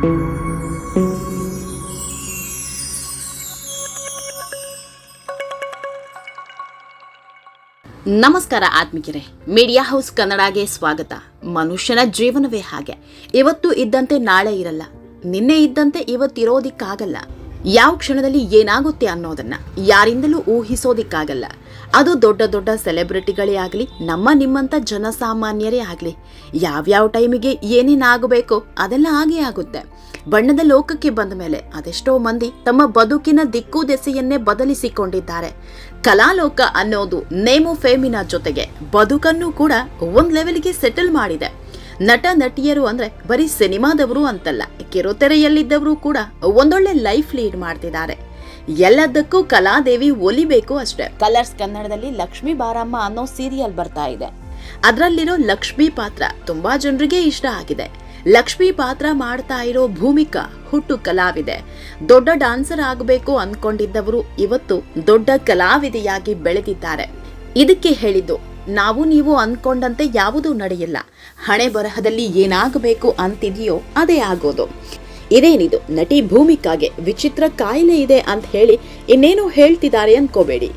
ನಮಸ್ಕಾರ ಆತ್ಮಿಕರೇ. Media house ಕನ್ನಡಗೆ ಸ್ವಾಗತ. ಮನುಷ್ಯನ ಜೀವನವೇ ಹಾಗೆ. ಇವತ್ತು ಇದ್ದಂತೆ ನಾಳೆ ಇರಲ್ಲ. ನಿನ್ನೆ ಇದ್ದಂತೆ ಇವತ್ತಿರೋದಿಕ್ಕಾಗಲ್ಲ ಯಾವ ಕ್ಷಣದಲ್ಲಿ ಏನಾಗುತ್ತೆ ಅನ್ನೋದನ್ನ ಯಾರಿಂದಲೂ ಊಹಿಸೋದಿಕ್ಕಾಗಲ್ಲ. ಅದು ದೊಡ್ಡ ದೊಡ್ಡ ಸೆಲೆಬ್ರಿಟಿಗಳೇ ಆಗಲಿ, ನಮ್ಮ ನಿಮ್ಮಂಥ ಜನಸಾಮಾನ್ಯರೇ ಆಗಲಿ, ಯಾವ್ಯಾವ ಟೈಮಿಗೆ ಏನೇನಾಗಬೇಕೋ ಅದೆಲ್ಲ ಆಗೇ ಆಗುತ್ತೆ. ಬಣ್ಣದ ಲೋಕಕ್ಕೆ ಬಂದ ಮೇಲೆ ಅದೆಷ್ಟೋ ಮಂದಿ ತಮ್ಮ ಬದುಕಿನ ದಿಕ್ಕು ದೆಸೆಯನ್ನೇ ಬದಲಿಸಿಕೊಂಡಿದ್ದಾರೆ. ಕಲಾಲೋಕ ಅನ್ನೋದು ನೇಮು ಫೇಮಿನ ಜೊತೆಗೆ ಬದುಕನ್ನು ಕೂಡ ಒಂದು ಲೆವೆಲ್ಗೆ ಸೆಟಲ್ ಮಾಡಿದೆ. ನಟ ನಟಿಯರು ಅಂದ್ರೆ ಬರೀ ಸಿನಿಮಾದವರು ಅಂತಲ್ಲ ಕಿರುತೆರೆಯಲ್ಲಿದ್ದವರು ಕೂಡ ಒಂದೊಳ್ಳೆ ಲೈಫ್ ಲೀಡ್ ಮಾಡ್ತಿದ್ದಾರೆ. ಎಲ್ಲದಕ್ಕೂ ಕಲಾದೇವಿ ಒಲಿಬೇಕು ಅಷ್ಟೇ. ಕಲರ್ಸ್ ಕನ್ನಡದಲ್ಲಿ ಲಕ್ಷ್ಮೀ ಬಾರಮ್ಮ ಅನ್ನೋ ಸೀರಿಯಲ್ ಬರ್ತಾ ಇದೆ. ಅದರಲ್ಲಿರೋ ಲಕ್ಷ್ಮಿ ಪಾತ್ರ ತುಂಬಾ ಜನರಿಗೆ ಇಷ್ಟ ಆಗಿದೆ. ಲಕ್ಷ್ಮಿ ಪಾತ್ರ ಮಾಡ್ತಾ ಇರೋ ಭೂಮಿಕಾ ಹುಟ್ಟು ಕಲಾವಿದೆ. ದೊಡ್ಡ ಡಾನ್ಸರ್ ಆಗಬೇಕು ಅನ್ಕೊಂಡಿದ್ದವರು ಇವತ್ತು ದೊಡ್ಡ ಕಲಾವಿದೆಯಾಗಿ ಬೆಳೆದಿದ್ದಾರೆ. ಇದಕ್ಕೆ ಹೇಳಿದ್ದು ನಾವು ನೀವು ಅಂದ್ಕೊಂಡಂತೆ ಯಾವುದೂ ನಡೆಯಲ್ಲ. ಹಣೆ ಬರಹದಲ್ಲಿ ಏನಾಗಬೇಕು ಅಂತಿದೆಯೋ ಅದೇ ಆಗೋದು. ಇದೇನಿದು? ನಟಿ ಭೂಮಿಕಾಗೆ ವಿಚಿತ್ರ ಕಾಯಿಲೆ ಇದೆ ಅಂತ ಹೇಳಿ ಇನ್ನೇನು ಹೇಳ್ತಿದ್ದಾರೆ ಅಂದ್ಕೋಬೇಡಿ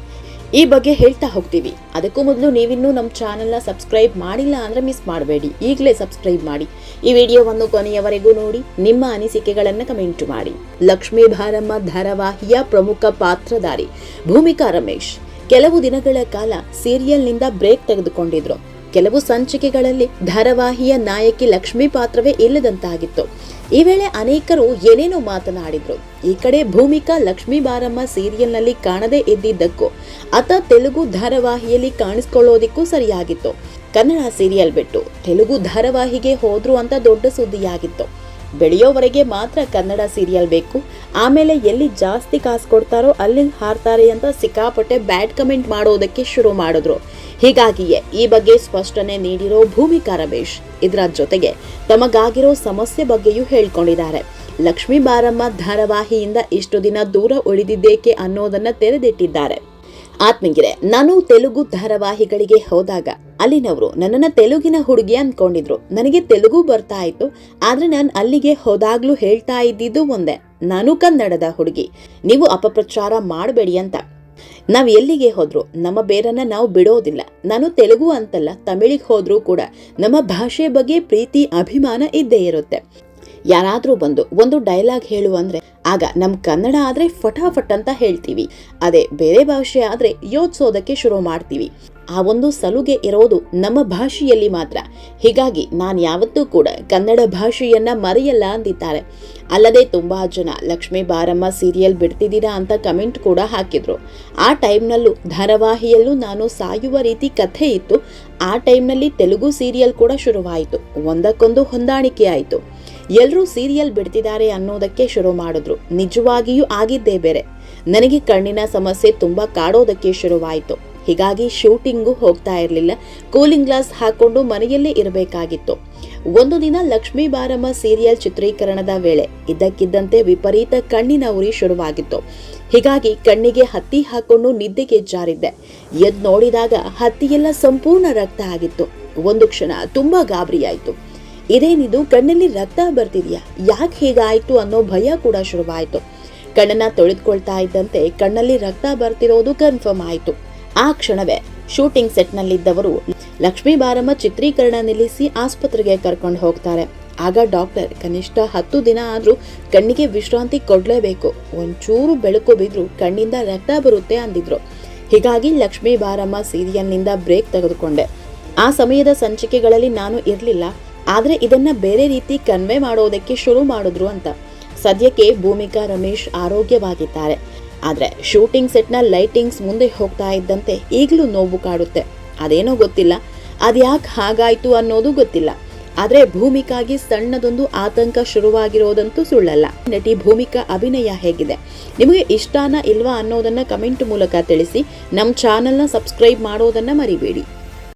ಈ ಬಗ್ಗೆ ಹೇಳ್ತಾ ಹೋಗ್ತೀವಿ. ಅದಕ್ಕೂ ಮೊದಲು ನೀವಿನ್ನೂ ನಮ್ಮ ಚಾನೆಲ್ನ ಸಬ್ಸ್ಕ್ರೈಬ್ ಮಾಡಿಲ್ಲ ಅಂದರೆ ಮಿಸ್ ಮಾಡಬೇಡಿ. ಈಗಲೇ ಸಬ್ಸ್ಕ್ರೈಬ್ ಮಾಡಿ. ಈ ವಿಡಿಯೋವನ್ನು ಕೊನೆಯವರೆಗೂ ನೋಡಿ, ನಿಮ್ಮ ಅನಿಸಿಕೆಗಳನ್ನು ಕಮೆಂಟ್ ಮಾಡಿ. ಲಕ್ಷ್ಮೀ ಭಾರಮ್ಮ ಧಾರಾವಾಹಿಯ ಪ್ರಮುಖ ಪಾತ್ರಧಾರಿ ಭೂಮಿಕಾ ರಮೇಶ್. ಕೆಲವು ದಿನಗಳ ಕಾಲ ಸೀರಿಯಲ್ನಿಂದ ಬ್ರೇಕ್ ತೆಗೆದುಕೊಂಡಿದ್ರು. ಕೆಲವು ಸಂಚಿಕೆಗಳಲ್ಲಿ ಧಾರಾವಾಹಿಯ ನಾಯಕಿ ಲಕ್ಷ್ಮಿ ಪಾತ್ರವೇ ಇಲ್ಲದಂತಾಗಿತ್ತು. ಈ ವೇಳೆ ಅನೇಕರು ಏನೇನೋ ಮಾತನಾಡಿದ್ರು. ಈ ಕಡೆ ಭೂಮಿಕಾ ಲಕ್ಷ್ಮೀ ಬಾರಮ್ಮ ಸೀರಿಯಲ್ನಲ್ಲಿ ಕಾಣದೇ ಇದ್ದಿದ್ದಕ್ಕೂ, ಆತ ತೆಲುಗು ಧಾರಾವಾಹಿಯಲ್ಲಿ ಕಾಣಿಸ್ಕೊಳ್ಳೋದಿಕ್ಕೂ ಸರಿಯಾಗಿತ್ತು. ಕನ್ನಡ ಸೀರಿಯಲ್ ಬಿಟ್ಟು ತೆಲುಗು ಧಾರಾವಾಹಿಗೆ ಹೋದ್ರು ಅಂತ ದೊಡ್ಡ ಸುದ್ದಿಯಾಗಿತ್ತು. ಬೆಳೆಯೋವರೆಗೆ ಮಾತ್ರ ಕನ್ನಡ ಸೀರಿಯಲ್ ಬೇಕು. ಆಮೇಲೆ ಎಲ್ಲಿ ಜಾಸ್ತಿ ಕಾಸು ಕೊಡ್ತಾರೋ ಅಲ್ಲಿ ಹಾರ್ತಾರೆ ಅಂತ ಸಿಕ್ಕಾಪಟ್ಟೆ ಬ್ಯಾಡ್ ಕಮೆಂಟ್ ಮಾಡೋದಕ್ಕೆ ಶುರು ಮಾಡಿದ್ರು. ಹೀಗಾಗಿಯೇ ಈ ಬಗ್ಗೆ ಸ್ಪಷ್ಟನೆ ನೀಡಿರೋ ಭೂಮಿಕಾ ರಮೇಶ್ ಇದರ ಜೊತೆಗೆ ತಮಗಾಗಿರೋ ಸಮಸ್ಯೆ ಬಗ್ಗೆಯೂ ಹೇಳ್ಕೊಂಡಿದ್ದಾರೆ. ಲಕ್ಷ್ಮೀ ಬಾರಮ್ಮ ಧಾರಾವಾಹಿಯಿಂದ ಇಷ್ಟು ದಿನ ದೂರ ಉಳಿದಿದ್ದೇಕೆ ಅನ್ನೋದನ್ನ ತೆರೆದಿಟ್ಟಿದ್ದಾರೆ. ಆತ್ಮಗಿರೆ ನಾನು ತೆಲುಗು ಧಾರಾವಾಹಿಗಳಿಗೆ ಹೋದಾಗ ಅಲ್ಲಿನವರು ನನ್ನನ್ನು ತೆಲುಗಿನ ಹುಡುಗಿ ಅಂದ್ಕೊಂಡಿದ್ರು ನನಗೆ ತೆಲುಗು ಬರ್ತಾ ಇತ್ತು, ಆದರೆ ನಾನು ಅಲ್ಲಿಗೆ ಹೋದಾಗ್ಲೂ ಹೇಳ್ತಾ ಇದ್ದಿದ್ದು ಒಂದೇ, ನಾನು ಕನ್ನಡದ ಹುಡುಗಿ, ನೀವು ಅಪಪ್ರಚಾರ ಮಾಡಬೇಡಿ ಅಂತ. ನಾವು ಎಲ್ಲಿಗೆ ಹೋದ್ರು? ನಮ್ಮ ಬೇರನ್ನ ನಾವು ಬಿಡೋದಿಲ್ಲ. ನಾನು ತೆಲುಗು ಅಂತಲ್ಲ, ತಮಿಳಿಗೆ ಹೋದ್ರೂ ಕೂಡ ನಮ್ಮ ಭಾಷೆ ಬಗ್ಗೆ ಪ್ರೀತಿ, ಅಭಿಮಾನ ಇದ್ದೇ ಇರುತ್ತೆ. ಯಾರಾದ್ರೂ ಬಂದು ಒಂದು ಡೈಲಾಗ್ ಹೇಳು ಅಂದರೆ, ಆಗ ನಮ್ ಕನ್ನಡ ಆದ್ರೆ ಫಟಾಫಟ್ ಅಂತ ಹೇಳ್ತೀವಿ. ಅದೇ ಬೇರೆ ಭಾಷೆ ಆದ್ರೆ ಯೋಚಿಸೋದಕ್ಕೆ ಶುರು ಮಾಡ್ತೀವಿ. ಆ ಒಂದು ಸಲುಗೆ ಇರೋದು ನಮ್ಮ ಭಾಷೆಯಲ್ಲಿ ಮಾತ್ರ. ಹೀಗಾಗಿ ನಾನು ಯಾವತ್ತೂ ಕೂಡ ಕನ್ನಡ ಭಾಷೆಯನ್ನ ಮರೆಯಲ್ಲ ಅಂದಿದ್ದಾರೆ. ಅಲ್ಲದೆ ತುಂಬಾ ಜನ ಲಕ್ಷ್ಮೀ ಬಾರಮ್ಮ ಸೀರಿಯಲ್ ಬಿಡ್ತಿದ್ದೀರಾ ಅಂತ ಕಮೆಂಟ್ ಕೂಡ ಹಾಕಿದ್ರು. ಆ ಟೈಮ್ನಲ್ಲೂ ಧಾರಾವಾಹಿಯಲ್ಲೂ ನಾನು ಸಾಯುವ ರೀತಿ ಕಥೆ ಇತ್ತು. ಆ ಟೈಮ್ನಲ್ಲಿ ತೆಲುಗು ಸೀರಿಯಲ್ ಕೂಡ ಶುರುವಾಯಿತು. ಒಂದಕ್ಕೊಂದು ಹೊಂದಾಣಿಕೆ ಆಯಿತು. ಎಲ್ಲರೂ ಸೀರಿಯಲ್ ಬಿಡ್ತಿದ್ದಾರೆ ಅನ್ನೋದಕ್ಕೆ ಶುರು ಮಾಡಿದ್ರು. ನಿಜವಾಗಿಯೂ ಆಗಿದ್ದೇ ಬೇರೆ. ನನಗೆ ಕಣ್ಣಿನ ಸಮಸ್ಯೆ ತುಂಬಾ ಕಾಡೋದಕ್ಕೆ ಶುರುವಾಯಿತು. ಹೀಗಾಗಿ ಶೂಟಿಂಗು ಹೋಗ್ತಾ ಇರಲಿಲ್ಲ. ಕೂಲಿಂಗ್ ಗ್ಲಾಸ್ ಹಾಕೊಂಡು ಮನೆಯಲ್ಲೇ ಇರಬೇಕಾಗಿತ್ತು. ಒಂದು ದಿನ ಲಕ್ಷ್ಮೀ ಬಾರಮ್ಮ ಸೀರಿಯಲ್ ಚಿತ್ರೀಕರಣದ ವೇಳೆ ಇದ್ದಕ್ಕಿದ್ದಂತೆ ವಿಪರೀತ ಕಣ್ಣಿನ ಉರಿ ಶುರುವಾಗಿತ್ತು. ಹೀಗಾಗಿ ಕಣ್ಣಿಗೆ ಹತ್ತಿ ಹಾಕೊಂಡು ನಿದ್ದೆಗೆ ಜಾರಿದ್ದೆ. ಎದ್ ನೋಡಿದಾಗ ಹತ್ತಿಯೆಲ್ಲ ಸಂಪೂರ್ಣ ರಕ್ತ ಆಗಿತ್ತು. ಒಂದು ಕ್ಷಣ ತುಂಬಾ ಗಾಬರಿಯಾಯಿತು. ಇದೇನಿದು, ಕಣ್ಣಲ್ಲಿ ರಕ್ತ ಬರ್ತಿದ್ಯಾ? ಯಾಕೆ ಹೀಗಾಯಿತು ಅನ್ನೋ ಭಯ ಕೂಡ ಶುರುವಾಯಿತು. ಕಣ್ಣನ್ನ ತೊಳೆದುಕೊಳ್ತಾ ಇದ್ದಂತೆ ಕಣ್ಣಲ್ಲಿ ರಕ್ತ ಬರ್ತಿರೋದು ಕನ್ಫರ್ಮ್ ಆಯಿತು. ಆ ಕ್ಷಣವೇ ಶೂಟಿಂಗ್ ಸೆಟ್ನಲ್ಲಿದ್ದವರು ಲಕ್ಷ್ಮೀ ಬಾರಮ್ಮ ಚಿತ್ರೀಕರಣ ನಿಲ್ಲಿಸಿ ಆಸ್ಪತ್ರೆಗೆ ಕರ್ಕೊಂಡು ಹೋಗ್ತಾರೆ. ಆಗ ಡಾಕ್ಟರ್ ಕನಿಷ್ಠ ಹತ್ತು ದಿನ ಆದರೂ ಕಣ್ಣಿಗೆ ವಿಶ್ರಾಂತಿ ಕೊಡಲೇಬೇಕು. ಒಂಚೂರು ಬೆಳಕು ಬಿದ್ದರೂ ಕಣ್ಣಿಂದ ರಕ್ತ ಬರುತ್ತೆ ಅಂದಿದ್ರು. ಹೀಗಾಗಿ ಲಕ್ಷ್ಮೀ ಬಾರಮ್ಮ ಸೀರಿಯಲ್ನಿಂದ ಬ್ರೇಕ್ ತೆಗೆದುಕೊಂಡೆ. ಆ ಸಮಯದ ಸಂಚಿಕೆಗಳಲ್ಲಿ ನಾನು ಇರಲಿಲ್ಲ. ಆದರೆ ಇದನ್ನ ಬೇರೆ ರೀತಿ ಕನ್ವೆ ಮಾಡೋದಕ್ಕೆ ಶುರು ಮಾಡಿದ್ರು ಅಂತ. ಸದ್ಯಕ್ಕೆ ಭೂಮಿಕಾ ರಮೇಶ್ ಆರೋಗ್ಯವಾಗಿದ್ದಾರೆ. ಆದ್ರೆ ಶೂಟಿಂಗ್ ಸೆಟ್ನ ಲೈಟಿಂಗ್ಸ್ ಮುಂದೆ ಹೋಗ್ತಾ ಇದ್ದಂತೆ ಈಗಲೂ ನೋವು ಕಾಡುತ್ತೆ. ಅದೇನೋ ಗೊತ್ತಿಲ್ಲ. ಅದ್ಯಾಕೆ ಹಾಗಾಯಿತು ಅನ್ನೋದು ಗೊತ್ತಿಲ್ಲ. ಆದರೆ ಭೂಮಿಕಾಗಿ ಸಣ್ಣದೊಂದು ಆತಂಕ ಶುರುವಾಗಿರೋದಂತೂ ಸುಳ್ಳಲ್ಲ. ನಟಿ ಭೂಮಿಕಾ ಅಭಿನಯ ಹೇಗಿದೆ. ನಿಮಗೆ ಇಷ್ಟಾನ ಇಲ್ವಾ ಅನ್ನೋದನ್ನ ಕಮೆಂಟ್ ಮೂಲಕ ತಿಳಿಸಿ. ನಮ್ಮ ಚಾನಲ್ನ ಸಬ್ಸ್ಕ್ರೈಬ್ ಮಾಡೋದನ್ನ ಮರಿಬೇಡಿ.